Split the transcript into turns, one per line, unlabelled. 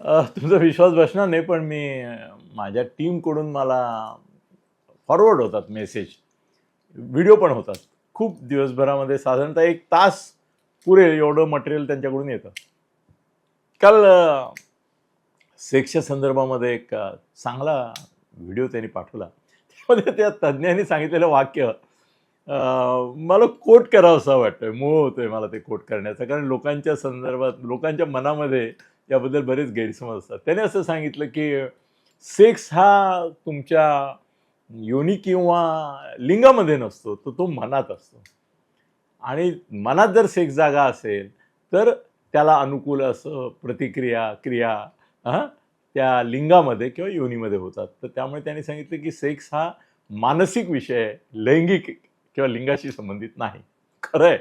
तुमचा विश्वास बसणार नाही पण मी माझ्या टीमकडून मला फॉरवर्ड होतात मेसेज व्हिडिओ पण होतात. खूप दिवसभरामध्ये साधारणतः एक तास पुरेल एवढं मटेरियल त्यांच्याकडून येतं. काल सेक्सच्या संदर्भामध्ये एक चांगला व्हिडिओ त्यांनी पाठवला. त्यामध्ये त्या तज्ज्ञांनी सांगितलेलं वाक्य मला कोट करावं असं वाटतंय. मोह होतोय मला ते कोट करण्याचा. कारण लोकांच्या संदर्भात लोकांच्या मनामध्ये याबद्दल बरेच गैरसमज असतात. त्याने असं सांगितलं की सेक्स हा तुमच्या योनी किंवा लिंगामध्ये नसतो तर तो मनात असतो. आणि मनात जर सेक्स जागा असेल तर त्याला अनुकूल असं प्रतिक्रिया क्रिया हां त्या लिंगामध्ये किंवा योनीमध्ये होतात. तर त्यामुळे त्यांनी सांगितलं की सेक्स हा मानसिक विषय लैंगिक किंवा लिंगाशी संबंधित नाही. खरं आहे.